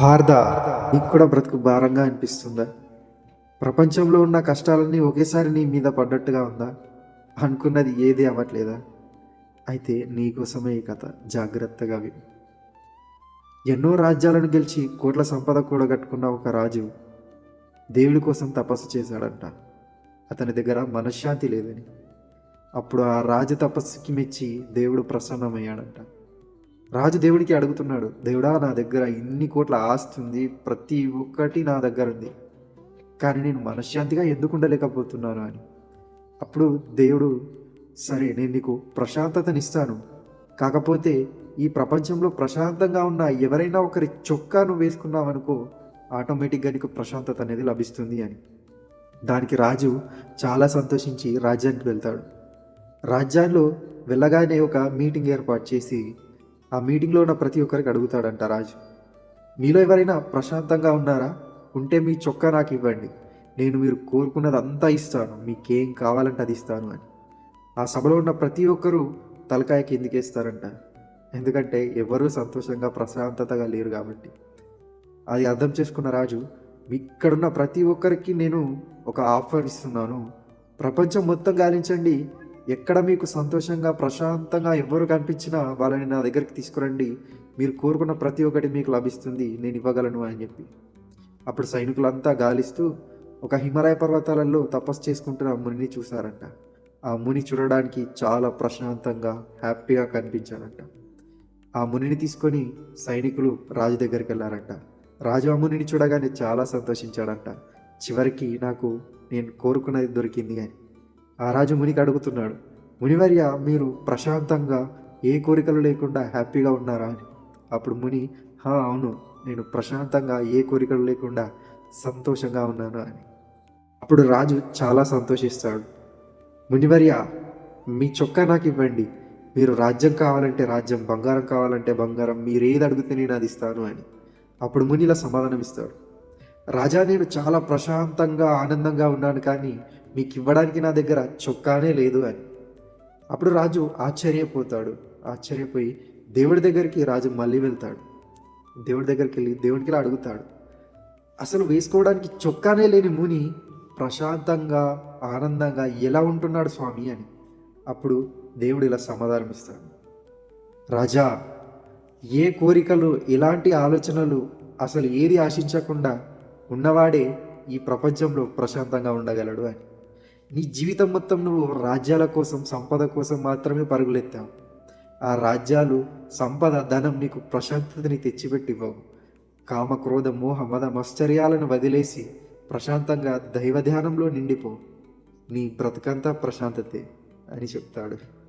భారత నీకు కూడా బ్రతుకు భారంగా అనిపిస్తుందా? ప్రపంచంలో ఉన్న కష్టాలన్నీ ఒకేసారి నీ మీద పడ్డట్టుగా ఉందా? అనుకున్నది ఏది అవ్వట్లేదా? అయితే నీకోసమే ఈ కథ జాగ్రత్తగా విను. ఎన్నో రాజ్యాలను గెలిచి కోట్ల సంపద కూడగట్టుకున్న ఒక రాజు దేవుడి కోసం తపస్సు చేశాడంట. అతని దగ్గర మనశ్శాంతి లేదని. అప్పుడు ఆ రాజు తపస్సుకి మెచ్చి దేవుడు ప్రసన్నమయ్యాడంట. రాజు దేవుడికి అడుగుతున్నాడు దేవుడా నా దగ్గర ఇన్ని కోట్ల ఆస్తి ఉంది ప్రతి ఒక్కటి నా దగ్గర ఉంది. కానీ నేను మనశ్శాంతిగా ఎందుకు ఉండలేకపోతున్నాను? అని. అప్పుడు దేవుడు సరే నేను నీకు ప్రశాంతతనిస్తాను. కాకపోతే ఈ ప్రపంచంలో ప్రశాంతంగా ఉన్న ఎవరైనా ఒకరి చొక్కా నువ్వు వేసుకున్నావనుకో ఆటోమేటిక్గా నీకు ప్రశాంతత అనేది లభిస్తుంది అని. దానికి రాజు చాలా సంతోషించి రాజ్యానికి వెళ్తాడు. రాజ్యాల్లో వెళ్ళగానే ఒక మీటింగ్ ఏర్పాటు చేసి ఆ మీటింగ్లో ఉన్న ప్రతి ఒక్కరికి అడుగుతాడంట రాజు. మీలో ఎవరైనా ప్రశాంతంగా ఉన్నారా? ఉంటే మీ చొక్కా నాకు ఇవ్వండి. నేను మీరు కోరుకున్నది అంతా ఇస్తాను. మీకేం కావాలంటే అది ఇస్తాను అని. ఆ సభలో ఉన్న ప్రతి ఒక్కరూ తలకాయ కిందికేస్తారంట ఎందుకంటే ఎవరూ సంతోషంగా ప్రశాంతతగా లేరు కాబట్టి. అది అర్థం చేసుకున్న రాజు ఇక్కడున్న ప్రతి ఒక్కరికి నేను ఒక ఆఫర్ ఇస్తున్నాను. ప్రపంచం మొత్తం గాలించండి. ఎక్కడ మీకు సంతోషంగా ప్రశాంతంగా ఎవ్వరు కనిపించినా వాళ్ళని నా దగ్గరికి తీసుకురండి. మీరు కోరుకున్న ప్రతి ఒక్కటి మీకు లభిస్తుంది. నేను ఇవ్వగలను అని చెప్పి. అప్పుడు సైనికులంతా గాలిస్తూ ఒక హిమాలయ పర్వతాలలో తపస్సు చేసుకుంటున్న మునిని చూశారంట. ఆ ముని చూడడానికి చాలా ప్రశాంతంగా హ్యాపీగా కనిపించాడంట ఆ మునిని తీసుకొని సైనికులు రాజు దగ్గరికి వెళ్ళారంట. రాజు ఆ మునిని చూడగానే చాలా సంతోషించాడంట. చివరికి నాకు నేను కోరుకున్నది దొరికింది అని. ఆ రాజు మునికి అడుగుతున్నాడు మునివర్య మీరు ప్రశాంతంగా ఏ కోరికలు లేకుండా హ్యాపీగా ఉన్నారా? అని. అప్పుడు ముని హా అవును నేను ప్రశాంతంగా ఏ కోరికలు లేకుండా సంతోషంగా ఉన్నాను అని. అప్పుడు రాజు చాలా సంతోషిస్తాడు మునివర్య మీ చొక్కా నాకు ఇవ్వండి. మీరు రాజ్యం కావాలంటే రాజ్యం బంగారం కావాలంటే బంగారం మీరు ఏది అడిగితే నేను అది ఇస్తాను అని. అప్పుడు ముని ఇలా సమాధానం ఇస్తాడు రాజా నేను చాలా ప్రశాంతంగా ఆనందంగా ఉన్నాను కానీ మీకు ఇవ్వడానికి నా దగ్గర చొక్కానే లేదు అని. అప్పుడు రాజు ఆశ్చర్యపోతాడు. ఆశ్చర్యపోయి దేవుడి దగ్గరికి రాజు మళ్ళీ వెళ్తాడు. దేవుడి దగ్గరికి వెళ్ళి దేవుడికి అడుగుతాడు. అసలు వేసుకోవడానికి చొక్కానే లేని ముని ప్రశాంతంగా ఆనందంగా ఎలా ఉంటున్నాడు స్వామి అని. అప్పుడు దేవుడు ఇలా సమాధానం ఇస్తాడు. రాజా ఏ కోరికలు ఎలాంటి ఆలోచనలు అసలు ఏది ఆశించకుండా ఉన్నవాడే ఈ ప్రపంచంలో ప్రశాంతంగా ఉండగలడు అని. నీ జీవితం మొత్తం నువ్వు రాజ్యాల కోసం సంపద కోసం మాత్రమే పరుగులెత్తావు. ఆ రాజ్యాలు సంపద ధనం నీకు ప్రశాంతతని తెచ్చిపెట్టివ్వవు. కామ క్రోధ మోహ మద మశ్చర్యాలను వదిలేసి ప్రశాంతంగా దైవ ధ్యానంలో నిండిపో. నీ బ్రతకంతా ప్రశాంతతే అని చెప్తాడు.